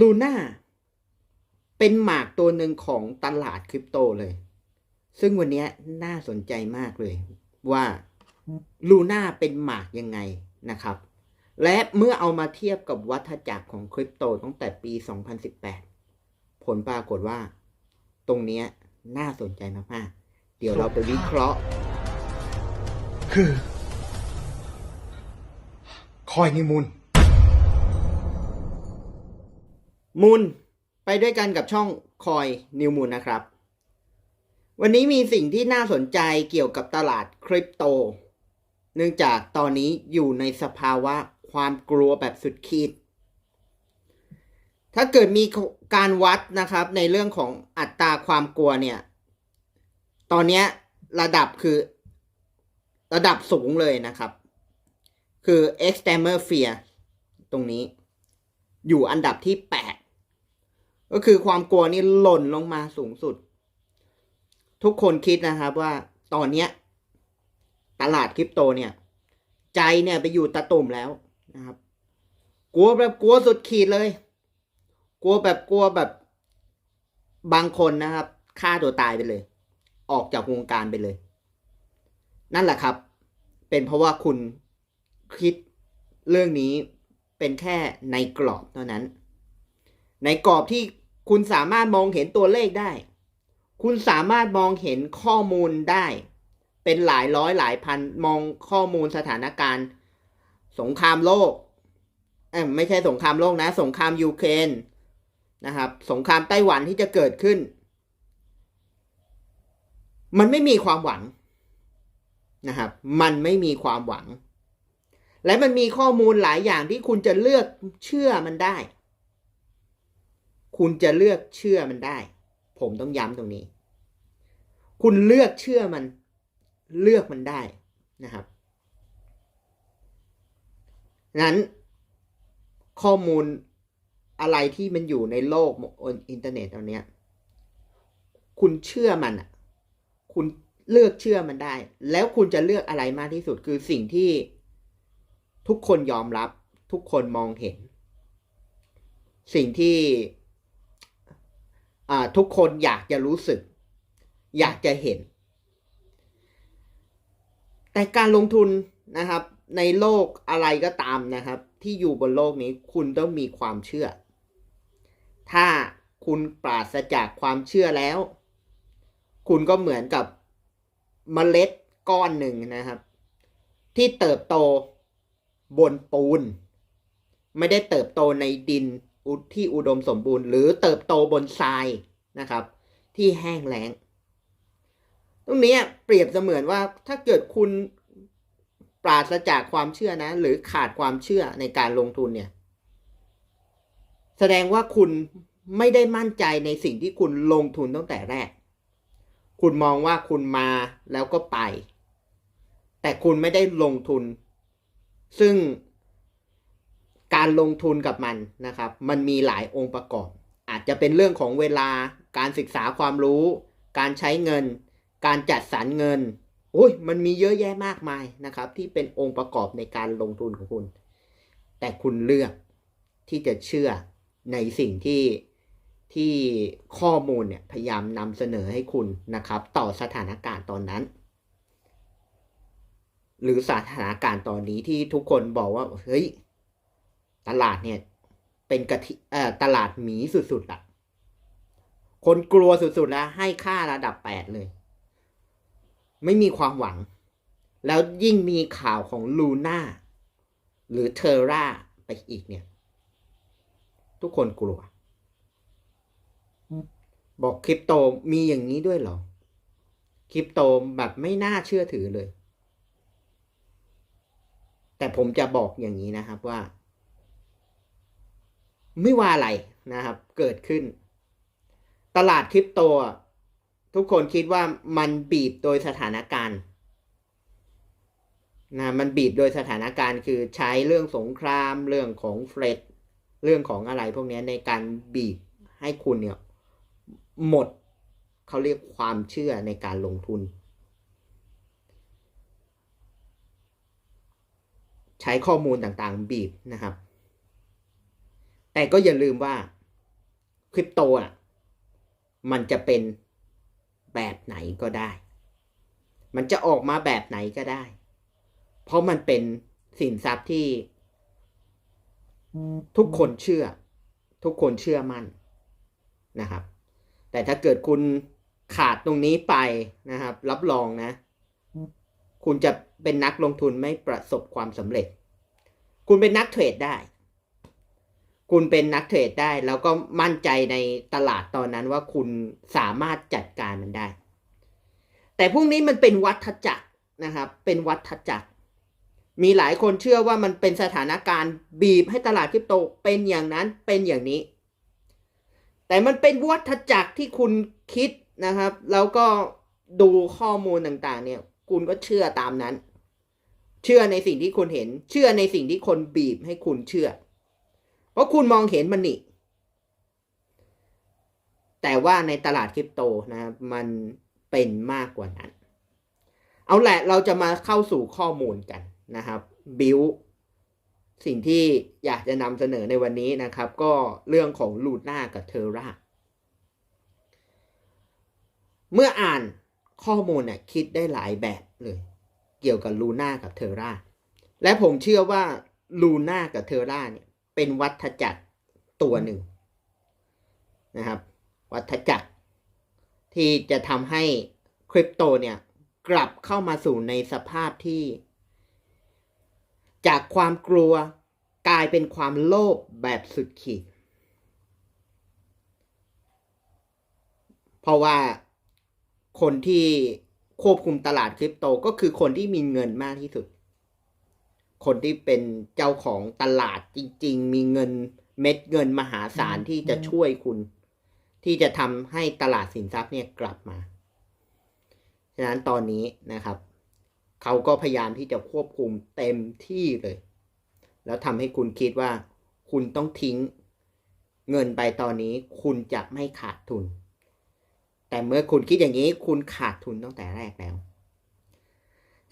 ลูน่าเป็นหมากตัวหนึ่งของตลาดคริปโตเลย ซึ่งวันนี้น่าสนใจมากเลย ว่าลูน่าเป็นหมากยังไงนะครับ และเมื่อเอามาเทียบกับวัฏจักรของคริปโตตั้งแต่ปี 2018 ผลปรากฏว่า ตรงนี้น่าสนใจมากๆ เดี๋ยวเราไปวิเคราะห์ คือ คอยนิมูล มูลไปด้วยกันกับช่องคอยนิวมูลนะครับ วันนี้มีสิ่งที่น่าสนใจเกี่ยวกับตลาดคริปโต เนื่องจากตอนนี้อยู่ในสภาวะความกลัวแบบสุดขีด ถ้าเกิดมีการวัดนะครับในเรื่องของอัตราความกลัวเนี่ย ตอนนี้ระดับคือระดับสูงเลยนะครับ คือ extremer fear ตรงนี้ อยู่อันดับที่ 8 ก็คือความกลัวนี่หล่นลงมาสูงสุด ทุกคนคิดนะครับว่าตอนเนี้ยตลาดคริปโตเนี่ย ใจเนี่ยไปอยู่ตะตุ่มแล้วนะครับ กลัวแบบกลัวสุดขีดเลย กลัวแบบกลัวแบบบางคนนะครับฆ่าตัวตายไปเลย ออกจากวงการไปเลย นั่นแหละครับ เป็นเพราะว่าคุณคิดเรื่องนี้เป็นแค่ในกรอบเท่านั้น ในกรอบที่ คุณสามารถมองเห็นตัวเลขได้ คุณสามารถมองเห็นข้อมูลได้ เป็นหลายร้อยหลายพันมองข้อมูลสถานการณ์ สงครามโลกเอ้ยไม่ใช่สงครามโลกนะ สงครามยูเครนนะครับ สงครามไต้หวันที่จะเกิดขึ้น มันไม่มีความหวังนะครับ มันไม่มีความหวัง และมันมีข้อมูลหลายอย่างที่คุณจะเลือกเชื่อมันได้ คุณจะเลือกเชื่อมันได้ ผมต้องย้ำตรงนี้ คุณเลือกเชื่อมันเลือกมันได้นะครับงั้นข้อมูลอะไรที่มันอยู่ในโลกอินเทอร์เน็ตตอนเนี้ยคุณเชื่อมันอะ คุณเลือกเชื่อมันได้ แล้วคุณจะเลือกอะไรมากที่สุดคือสิ่งที่ทุกคนยอมรับ ทุกคนมองเห็น สิ่งที่ ทุกคนอยากจะรู้สึก อยากจะเห็น แต่การลงทุนนะครับ ในโลกอะไรก็ตามนะครับ ที่อยู่บนโลกนี้คุณต้องมีความเชื่อ ถ้าคุณปราศจากความเชื่อแล้ว คุณก็เหมือนกับเมล็ดก้อนหนึ่งนะครับ ที่เติบโตบนปูน ไม่ได้เติบโตในดิน ที่อุดมสมบูรณ์ หรือเติบโตบนทรายนะครับ ที่แห้งแล้ง ตรงนี้เปรียบเสมือนว่าถ้าเกิดคุณปราศจากความเชื่อนะ หรือขาดความเชื่อในการลงทุนเนี่ย แสดงว่าคุณไม่ได้มั่นใจในสิ่งที่คุณลงทุนตั้งแต่แรก คุณมองว่าคุณมาแล้วก็ไป แต่คุณไม่ได้ลงทุน ซึ่ง การลงทุนกับมันนะครับ มันมีหลายองค์ประกอบ อาจจะเป็นเรื่องของเวลาการศึกษาความรู้ การใช้เงิน การจัดสรรเงินโอ้ยมันมีเยอะแยะมากมายนะครับ ที่เป็นองค์ประกอบในการลงทุนของคุณ แต่คุณเลือกที่จะเชื่อในสิ่งที่ที่ข้อมูลเนี่ยพยายามนำเสนอให้คุณนะครับ ต่อสถานการณ์ตอนนั้น หรือสถานการณ์ตอนนี้ที่ทุกคนบอกว่าเฮ้ย ตลาดเนี่ย เป็นกะทิเอ่อตลาดหมีสุดๆอะคนกลัวสุดๆแล้ว ให้ค่าระดับแปดเลย ไม่มีความหวัง แล้วยิ่งมีข่าวของลูน่าหรือเทอร่าไปอีกเนี่ย ทุกคนกลัว บอกคริปโตมีอย่างนี้ด้วยเหรอ คริปโตแบบไม่น่าเชื่อถือเลย แต่ผมจะบอกอย่างนี้นะครับว่า ไม่ว่าอะไรนะครับ เกิดขึ้น ตลาดคริปโต ทุกคนคิดว่ามันบีบโดยสถานการณ์นะมันบีบโดยสถานการณ์คือใช้เรื่องสงคราม เรื่องของเฟรดเรื่องของอะไรพวกนี้ในการบีบให้คุณเนี่ย หมดเขาเรียกความเชื่อในการลงทุน ใช้ข้อมูลต่างๆบีบนะครับ แต่ก็อย่าลืมว่าคริปโตอะ มันจะเป็นแบบไหนก็ได้ มันจะออกมาแบบไหนก็ได้ เพราะมันเป็นสินทรัพย์ที่ ทุกคนเชื่อ ทุกคนเชื่อมั่นนะครับ แต่ถ้าเกิดคุณขาดตรงนี้ไปนะครับ รับรองนะ คุณจะเป็นนักลงทุนไม่ประสบความสำเร็จ คุณเป็นนักเทรดได้ คุณเป็นนักเทรดได้ แล้วก็มั่นใจในตลาดตอนนั้นว่าคุณสามารถจัดการมันได้ แต่พวกนี้มันเป็นวัฏจักรนะครับ เป็นวัฏจักร มีหลายคนเชื่อว่ามันเป็นสถานการณ์บีบให้ตลาดคริปโตเป็นอย่างนั้นเป็นอย่างนี้ แต่มันเป็นวัฏจักรที่คุณคิดนะครับ แล้วก็ดูข้อมูลต่างๆ เนี่ย คุณก็เชื่อตามนั้น เชื่อในสิ่งที่คุณเห็น เชื่อในสิ่งที่คนบีบให้คุณเชื่อ เพราะคุณมองเห็นมันนี่ แต่ว่าในตลาดคริปโตนะครับมันเป็นมากกว่านั้น เอาแหละเราจะมาเข้าสู่ข้อมูลกันนะครับ บิวสิ่งที่อยากจะนำเสนอในวันนี้นะครับ ก็เรื่องของลูน่ากับเทอร่าเมื่ออ่านข้อมูลเนี่ยคิดได้หลายแบบเลย เกี่ยวกับลูน่ากับเทอร่าและผมเชื่อว่าลูน่ากับเทอร่าเนี่ย เป็นวัฏจักรตัวหนึ่งนะครับ วัฏจักร ที่จะทำให้คริปโตเนี่ย กลับเข้ามาสู่ในสภาพที่ จากความกลัวกลายเป็นความโลภแบบสุดขีด เพราะว่าคนที่ควบคุมตลาดคริปโตก็คือคนที่มีเงินมากที่สุด คนที่เป็นเจ้าของตลาดจริง ๆ มีเงินเม็ดเงินมหาศาลที่จะช่วยคุณ ที่จะทำให้ตลาดสินทรัพย์เนี่ยกลับมา ฉะนั้นตอนนี้นะครับ เขาก็พยายามที่จะควบคุมเต็มที่เลย แล้วทำให้คุณคิดว่า คุณต้องทิ้งเงินไปตอนนี้คุณจะไม่ขาดทุน แต่เมื่อคุณคิดอย่างนี้คุณขาดทุนตั้งแต่แรกแล้ว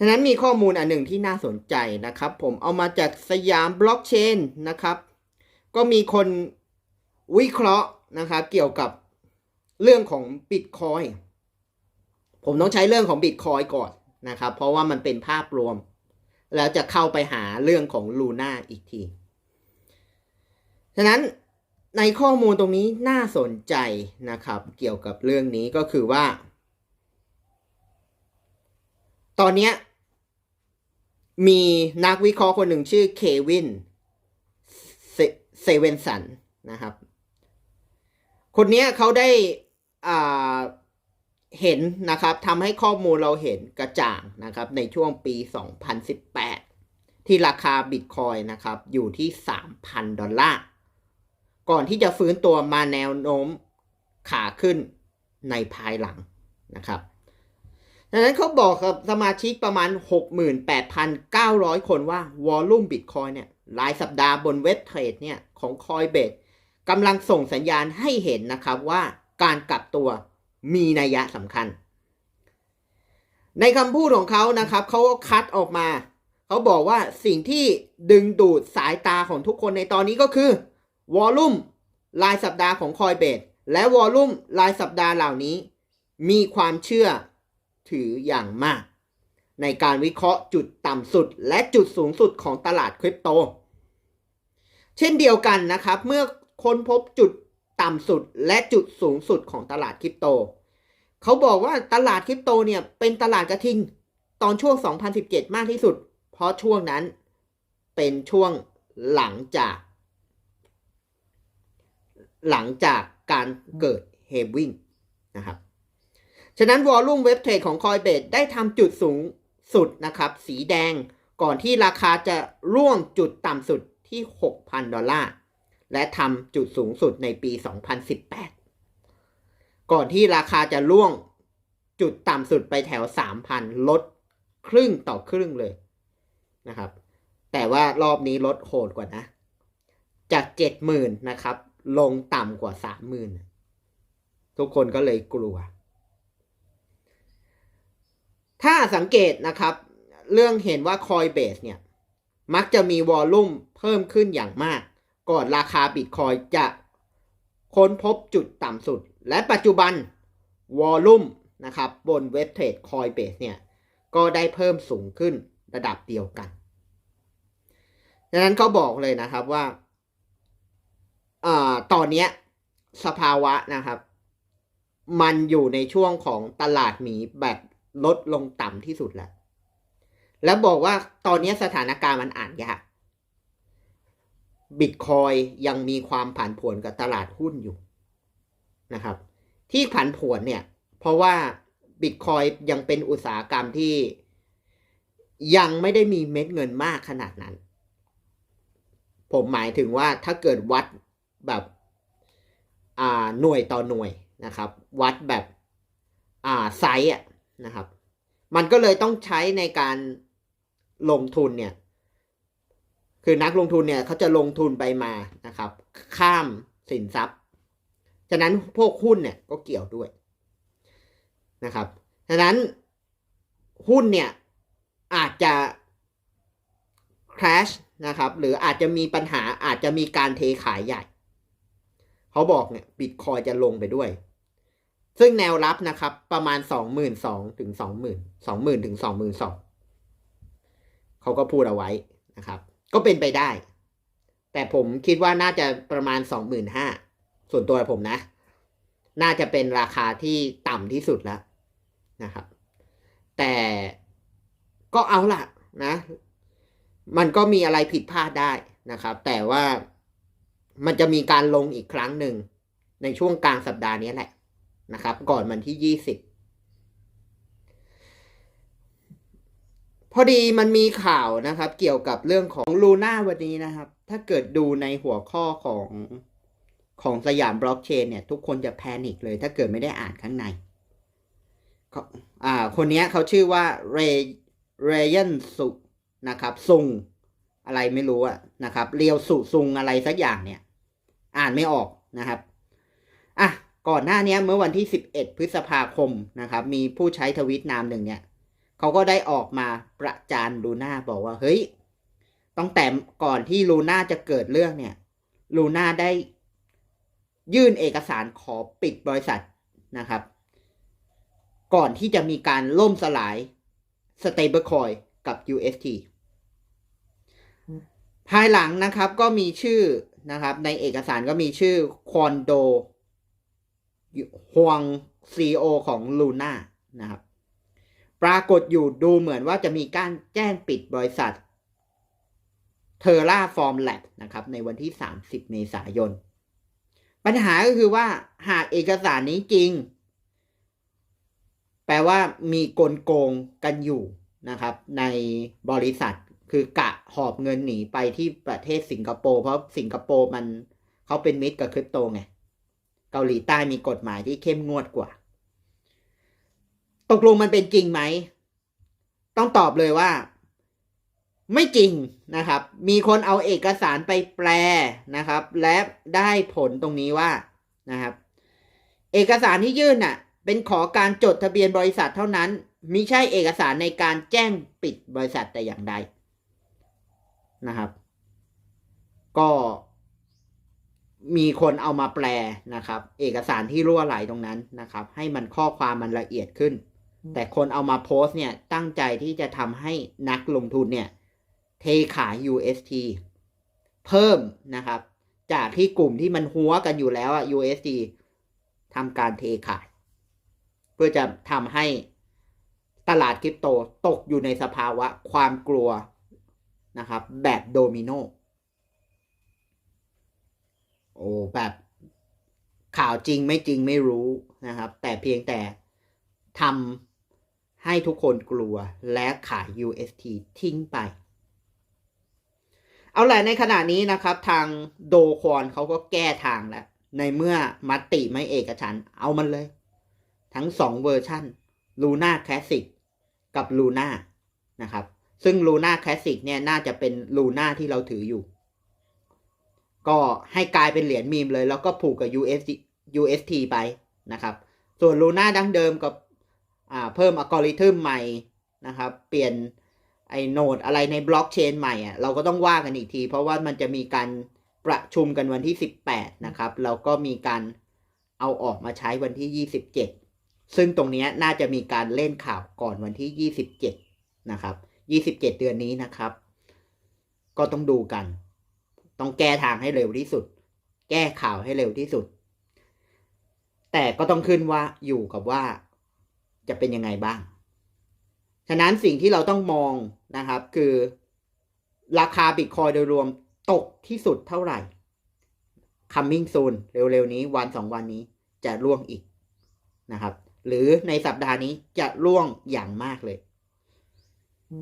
ฉะนั้นมีข้อมูลอันหนึ่งที่น่าสนใจนะครับ ผมเอามาจากสยามบล็อกเชนนะครับ ก็มีคนวิเคราะห์นะครับเกี่ยวกับเรื่องของบิตคอยผมต้องใช้เรื่องของบิตคอยก่อนนะครับ เพราะว่ามันเป็นภาพรวม แล้วจะเข้าไปหาเรื่องของลูน่าอีกที ฉะนั้นในข้อมูลตรงนี้น่าสนใจนะครับ เกี่ยวกับเรื่องนี้ก็คือว่า ตอนนี้ มีนักวิเคราะห์คนหนึ่งชื่อเควินเซเวนสันนะครับ คนนี้เขาได้อ่าเห็นนะครับทำให้ข้อมูลเราเห็นกระจ่างนะครับ ในช่วงปี 2018 ที่ราคาบิตคอยนะครับ อยู่ที่ 3,000 ดอลลาร์ ก่อนที่จะฟื้นตัวมาแนวโน้มขาขึ้นในภายหลังนะครับ ดังนั้นเขาบอกกับสมาชิกประมาณ 68,900 คนว่าวอลลุ่มบิตคอยเนี่ยรายสัปดาห์บนเว็บเทรดเนี่ยของ Coinbase กำลังส่งสัญญาณให้เห็นนะครับว่าการกลับตัวมีนัยยะสำคัญ ในคำพูดของเขานะครับเขาก็คัดออกมา เขาบอกว่าสิ่งที่ดึงดูดสายตาของทุกคนในตอนนี้ก็คือวอลลุ่มรายสัปดาห์ของ Coinbase และวอลลุ่มรายสัปดาห์เหล่านี้ มีความเชื่อ ถืออย่างมาก ในการวิเคราะห์จุดต่ำสุดและจุดสูงสุดของตลาดคริปโต เช่นเดียวกันนะครับ เมื่อค้นพบจุดต่ำสุดและจุดสูงสุดของตลาดคริปโต เขาบอกว่าตลาดคริปโตเนี่ยเป็นตลาดกระทิงตอนช่วง 2017 มากที่สุด เพราะช่วงนั้นเป็นช่วงหลังจาก หลังจากการเกิดเฮฟวิ่งนะครับ ฉะนั้นวอลลุ่มเว็บเทรดของ Coinbase ได้ทำจุดสูงสุดนะครับ สีแดงก่อนที่ราคาจะร่วงจุดต่ำสุดที่ 6,000 ดอลลาร์ และทำจุดสูงสุดในปี 2018 ก่อนที่ราคาจะร่วงจุดต่ำสุดไปแถว 3,000 ลดครึ่งต่อครึ่งเลยนะครับ แต่ว่ารอบนี้ลดโหดกว่านะ จาก 70,000 นะครับ ลงต่ำกว่า 30,000 ทุกคนก็เลยกลัว ถ้าสังเกตนะครับ เรื่องเห็นว่า Coinbase เนี่ย มักจะมีวอลลุ่มเพิ่มขึ้นอย่างมาก ก่อนราคาบิตคอยจะค้นพบจุดต่ำสุด และปัจจุบันวอลลุ่มนะครับบนเว็บเทรด Coinbase เนี่ย ก็ได้เพิ่มสูงขึ้นระดับเดียวกันดังนั้นเขาบอกเลยนะครับว่าอตอนนี้สภาวะนะครับ มันอยู่ในช่วงของตลาดหมีแบบ ลดลงต่ำที่สุดแล้ว แล้วบอกว่าตอนนี้สถานการณ์มันอ่านยากบิตคอยยังมีความผันผวนกับตลาดหุ้นอยู่นะครับ ที่ผันผวนเนี่ย เพราะว่าบิตคอยยังเป็นอุตสาหกรรมที่ยังไม่ได้มีเม็ดเงินมากขนาดนั้น ผมหมายถึงว่าถ้าเกิดวัดแบบหน่วยต่อหน่วยนะครับ วัดแบบไซส์อะ นะครับ มันก็เลยต้องใช้ในการลงทุนเนี่ย คือนักลงทุนเนี่ยเขาจะลงทุนไปมานะครับ ข้ามสินทรัพย์ ฉะนั้นพวกหุ้นเนี่ยก็เกี่ยวด้วยนะครับ ฉะนั้นหุ้นเนี่ยอาจจะ crash นะครับ หรืออาจจะมีปัญหาอาจจะมีการเทขายใหญ่ เขาบอกเนี่ยบิตคอยจะลงไปด้วย ซึ่งแนวรับนะครับ ประมาณสองหมื่นสองถึงสองหมื่นสองหมื่นถึงสองหมื่นสองเขาก็พูดเอาไว้นะครับ ก็เป็นไปได้ แต่ผมคิดว่าน่าจะประมาณสองหมื่นห้าส่วนตัวผมนะ น่าจะเป็นราคาที่ต่ำที่สุดแล้วนะครับ แต่ก็เอาล่ะนะ มันก็มีอะไรผิดพลาดได้นะครับ แต่ว่ามันจะมีการลงอีกครั้งหนึ่งในช่วงกลางสัปดาห์นี้แหละ นะครับ ก่อนวันที่ยี่สิบพอดีมันมีข่าวนะครับ เกี่ยวกับเรื่องของลูน่าวันนี้นะครับ ถ้าเกิดดูในหัวข้อของของสยามบล็อกเชนเนี่ย ทุกคนจะแพนิคเลย ถ้าเกิดไม่ได้อ่านข้างในเขาอ่า คนนี้เขาชื่อว่าเรเรยันสุนะครับซุงอะไรไม่รู้อะนะครับ เรียวสุซุงอะไรสักอย่างเนี่ย อ่านไม่ออกนะครับ อะ ก่อนหน้านี้เมื่อวันที่ 11 พฤษภาคมนะครับมีผู้ใช้ทวิตนามหนึ่งเนี่ยเขาก็ได้ออกมาประจานลูน่าบอกว่าเฮ้ยตั้งแต่ก่อนที่ลูน่าจะเกิดเรื่องเนี่ยลูน่าได้ยื่นเอกสารขอปิดบริษัทนะครับ ก่อนที่จะมีการล่มสลาย stablecoin กับ UST ภายหลังนะครับก็มีชื่อนะครับ ในเอกสารก็มีชื่อคอนโด ฮวงซีโอของลูน่านะครับ ปรากฏอยู่ดูเหมือนว่าจะมีการแจ้งปิดบริษัทเทอร่าฟอร์มแลบนะครับ ในวันที่ 30 เมษายน ปัญหาก็คือว่าหากเอกสารนี้จริง แปลว่ามีกลโกงกันอยู่นะครับ ในบริษัทคือกะหอบเงินหนีไปที่ประเทศสิงคโปร์เพราะสิงคโปร์มันเขาเป็นมิตรกับคริปโตไง เกาหลีใต้มีกฎหมายที่เข้มงวดกว่า ตกลงมันเป็นจริงไหม ต้องตอบเลยว่า ไม่จริงนะครับ มีคนเอาเอกสารไปแปลนะครับ และได้ผลตรงนี้ว่านะครับ เอกสารที่ยื่นน่ะ เป็นขอการจดทะเบียนบริษัทเท่านั้นมิใช่เอกสารในการแจ้งปิดบริษัทแต่อย่างใดนะครับ ก็ มีคนเอามาแปลนะครับ เอกสารที่รั่วไหลตรงนั้นนะครับ ให้มันข้อความมันละเอียดขึ้น แต่คนเอามาโพสต์เนี่ยตั้งใจที่จะทำให้นักลงทุนเนี่ย เทขาย UST เพิ่มนะครับ จากที่กลุ่มที่มันหัวกันอยู่แล้วอะ UST ทำการเทขาย เพื่อจะทำให้ตลาดคริปโตตกอยู่ในสภาวะความกลัวนะครับ แบบโดมิโน โอ้แบบข่าวจริงไม่จริงไม่รู้นะครับ แต่เพียงแต่ทำให้ทุกคนกลัวและขาย UST ทิ้งไป เอาแหละในขณะนี้นะครับ ทางโดคอนเขาก็แก้ทางแล้ว ในเมื่อมติไม่เอกฉัน เอามันเลย ทั้งสองเวอร์ชัน Luna Classic กับ Luna นะครับ ซึ่ง Luna Classic เนี่ยน่าจะเป็น Luna ที่เราถืออยู่ ก็ให้กลายเป็นเหรียญมีมเลย แล้วก็ผูกกับ USUST ไปนะครับ ส่วน Luna ดั้งเดิมกับเพิ่มอัลกอริทึมใหม่นะครับ เปลี่ยนไอโนดอะไรในบล็อกเชนใหม่อะเราก็ต้องว่ากันอีกที เพราะว่ามันจะมีการประชุมกันวันที่ 18 นะครับแล้วก็มีการเอาออกมาใช้วันที่ 27 ซึ่งตรงนี้น่าจะมีการเล่นข่าวก่อนวันที่ 27 นะครับ 27 เดือนนี้นะครับ ก็ต้องดูกัน ต้องแก้ทางให้เร็วที่สุด แก้ข่าวให้เร็วที่สุด แต่ก็ต้องขึ้นว่าอยู่กับว่าจะเป็นยังไงบ้าง ฉะนั้นสิ่งที่เราต้องมองนะครับ คือ ราคาบิตคอยโดยรวมตกที่สุดเท่าไหร่ coming soon เร็วๆนี้วันสองวันนี้จะร่วงอีกนะครับ หรือในสัปดาห์นี้จะร่วงอย่างมากเลย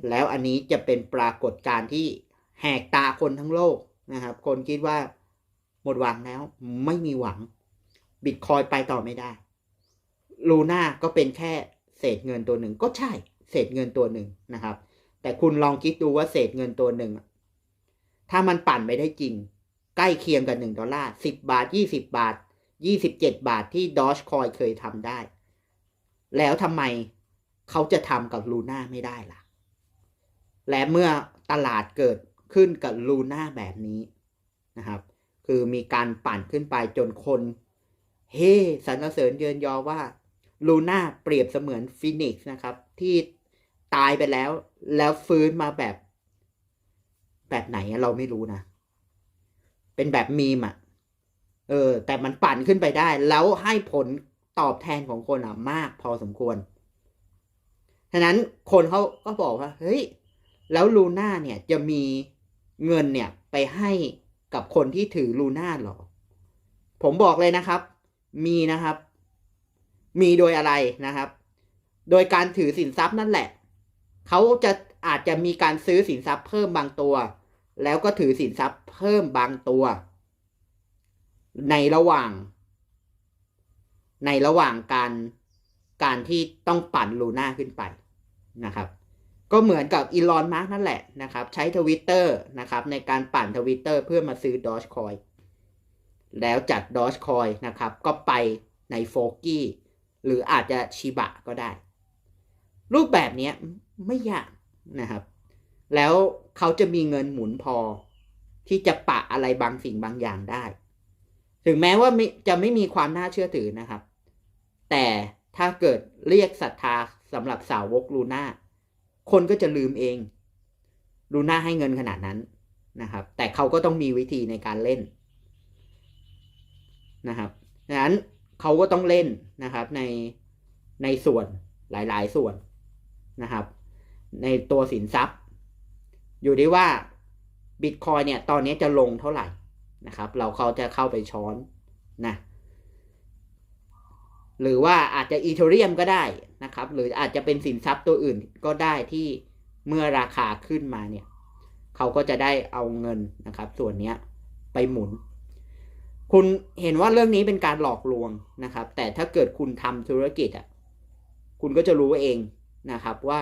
แล้วอันนี้จะเป็นปรากฏการณ์ที่แหกตาคนทั้งโลก นะครับ คนคิดว่าหมดหวังแล้วไม่มีหวังบิตคอยไปต่อไม่ได้ลูน่าก็เป็นแค่เศษเงินตัวหนึ่งก็ใช่เศษเงินตัวหนึ่งนะครับ แต่คุณลองคิดดูว่าเศษเงินตัวหนึ่งถ้ามันปั่นไปได้จริง ใกล้เคียงกับหนึ่งดอลลาร์สิบบาทยี่สิบาทยี่สิบเจ็ดบาทที่ดอ g คอยเคยทำได้ แล้วทำไมเขาจะทำกับลูน่าไม่ได้ล่ะ และเมื่อตลาดเกิด ขึ้นกับลูน่าแบบนี้นะครับ คือมีการปั่นขึ้นไปจนคน เฮ้สรรเสริญเยินยอว่าลูน่าเปรียบเสมือนฟินิกซ์นะครับ ที่ตายไปแล้ว แล้วฟื้นมาแบบ แบบไหนเราไม่รู้นะ เป็นแบบมีมอะเออ แต่มันปั่นขึ้นไปได้ แล้วให้ผลตอบแทนของคนอะมากพอสมควรฉะนั้นคนเขาก็บอกว่า เฮ้ย แล้วลูน่าเนี่ยจะมี เงินเนี่ยไปให้กับคนที่ถือลูน่าหรอ ผมบอกเลยนะครับ มีนะครับ มีโดยอะไรนะครับ โดยการถือสินทรัพย์นั่นแหละ เขาจะอาจจะมีการซื้อสินทรัพย์เพิ่มบางตัว แล้วก็ถือสินทรัพย์เพิ่มบางตัว ในระหว่าง ในระหว่างการการที่ต้องปั่นลูน่าขึ้นไปนะครับ ก็เหมือนกับอีลอนมาร์กนั่นแหละนะครับ ใช้ทวิตเตอร์นะครับ ในการปั่นทวิตเตอร์เพื่อมาซื้อดอ g คอยแล้วจัดดอ g คอยนะครับ ก็ไปในโฟกี้หรืออาจจะชิบะก็ได้ รูปแบบนี้ไม่ยากนะครับ แล้วเขาจะมีเงินหมุนพอ ที่จะปะอะไรบางสิ่งบางอย่างได้ ถึงแม้ว่าจะไม่มีความน่าเชื่อถือนะครับ แต่ถ้าเกิดเรียกศรัทธาสำหรับสาวกลูน่า คนก็จะลืมเองลูน่าให้เงินขนาดนั้นนะครับ แต่เขาก็ต้องมีวิธีในการเล่นนะครับดังนั้นเขาก็ต้องเล่นนะครับในในส่วนหลาย ๆ ส่วนนะครับ ในตัวสินทรัพย์ อยู่ที่ว่าบิตคอยเนี่ยตอนนี้จะลงเท่าไหร่นะครับ เราเขาจะเข้าไปช้อนนะ หรือว่าอาจจะอีเทเรียมก็ได้นะครับ หรืออาจจะเป็นสินทรัพย์ตัวอื่นก็ได้ที่เมื่อราคาขึ้นมาเนี่ยเขาก็จะได้เอาเงินนะครับ ส่วนนี้ไปหมุน คุณเห็นว่าเรื่องนี้เป็นการหลอกลวงนะครับ แต่ถ้าเกิดคุณทำธุรกิจอะคุณก็จะรู้เองนะครับว่า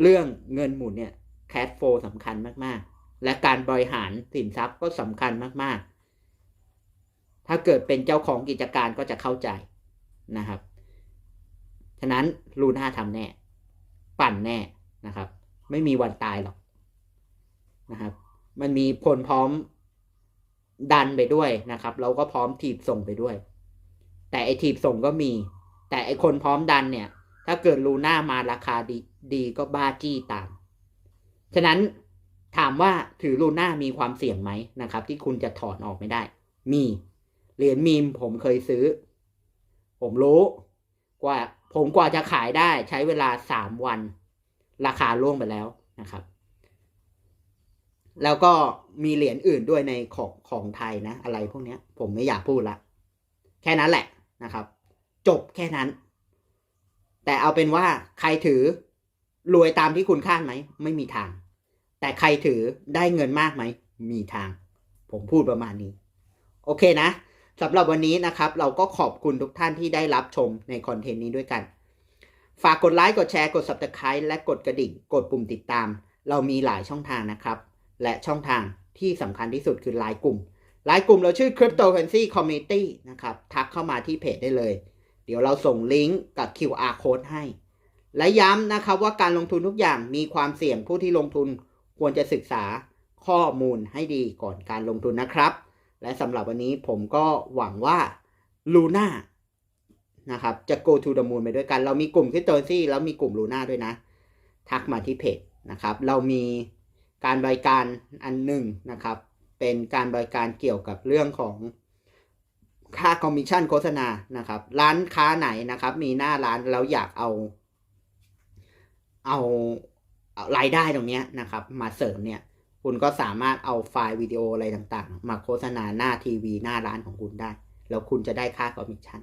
เรื่องเงินหมุนเนี่ยแคชโฟสำคัญมากๆ และการบริหารสินทรัพย์ก็สำคัญมากๆ ถ้าเกิดเป็นเจ้าของกิจการก็จะเข้าใจ นะครับ ฉะนั้นลูน่าทำแน่ ปั่นแน่นะครับ ไม่มีวันตายหรอกนะครับ มันมีผลพร้อมดันไปด้วยนะครับ เราก็พร้อมถีบส่งไปด้วย แต่ไอถีบส่งก็มี แต่ไอคนพร้อมดันเนี่ย ถ้าเกิดลูน่ามาราคาดีดีก็บ้าจี้ตาม ฉะนั้นถามว่าถือลูน่ามีความเสี่ยงไหมนะครับ ที่คุณจะถอนออกไม่ได้ มี เหรียญมีมผมเคยซื้อ ผมรู้กว่าผมกว่าจะขายได้ใช้เวลาสามวัน ราคาล่วงไปแล้วนะครับ แล้วก็มีเหรียญอื่นด้วยในของของไทยนะ อะไรพวกนี้ผมไม่อยากพูดละ แค่นั้นแหละนะครับ จบแค่นั้น แต่เอาเป็นว่าใครถือรวยตามที่คุณคาดไหม ไม่มีทาง แต่ใครถือได้เงินมากไหม มีทาง ผมพูดประมาณนี้ โอเคนะ สำหรับวันนี้นะครับ เราก็ขอบคุณทุกท่านที่ได้รับชมในคอนเทนต์นี้ด้วยกัน ฝากกดไลค์กดแชร์กด subscribe และกดกระดิ่ง กดปุ่มติดตาม เรามีหลายช่องทางนะครับ และช่องทางที่สำคัญที่สุดคือไลน์กลุ่มไลน์กลุ่มเราชื่อ Cryptocurrency Community นะครับ ทักเข้ามาที่เพจได้เลย เดี๋ยวเราส่งลิงก์กับ QR code ให้ และย้ำนะครับว่าการลงทุนทุกอย่างมีความเสี่ยงผู้ที่ลงทุนควรจะศึกษาข้อมูลให้ดีก่อนการลงทุนนะครับ และสำหรับวันนี้ผมก็หวังว่าลูน่านะครับจะ go to the moon ไปด้วยกัน เรามีกลุ่มคริปโตซี่แล้วมีกลุ่มลูน่าด้วยนะ ทักมาที่เพจนะครับ เรามีการบริการอันหนึ่งนะครับ เป็นการบริการเกี่ยวกับเรื่องของค่าคอมมิชชั่นโฆษณานะครับ ร้านค้าไหนนะครับ มีหน้าร้านแล้วอยากเอา เอาเอารายได้ตรงนี้นะครับ มาเสริมเนี่ย คุณก็สามารถเอาไฟล์วิดีโออะไรต่างๆ มาโฆษณาหน้าทีวีหน้าร้านของคุณได้ แล้วคุณจะได้ค่าคอมมิชชั่น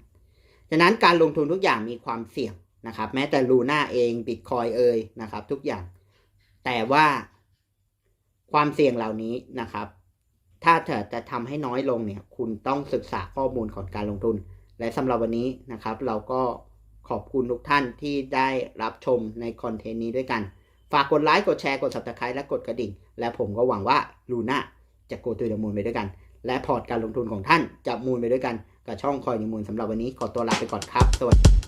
ฉะนั้นการลงทุนทุกอย่างมีความเสี่ยงนะครับ แม้แต่ลูน่าเองบิตคอยเอยนะครับ ทุกอย่าง แต่ว่าความเสี่ยงเหล่านี้นะครับ ถ้าเธอจะทำให้น้อยลงเนี่ย คุณต้องศึกษาข้อมูลก่อนการลงทุน และสำหรับวันนี้นะครับ เราก็ขอบคุณทุกท่านที่ได้รับชมในคอนเทนต์นี้ด้วยกัน ฝากกดไลค์ กดแชร์ กด subscribe และกดกระดิ่ง และผมก็หวังว่าลูน่าจะโกตุยมูลไปด้วยกัน และพอร์ตการลงทุนของท่านจะมูลไปด้วยกัน กับช่องคอยนิมูลสำหรับวันนี้ขอตัวลาไปก่อนครับ สวัสดี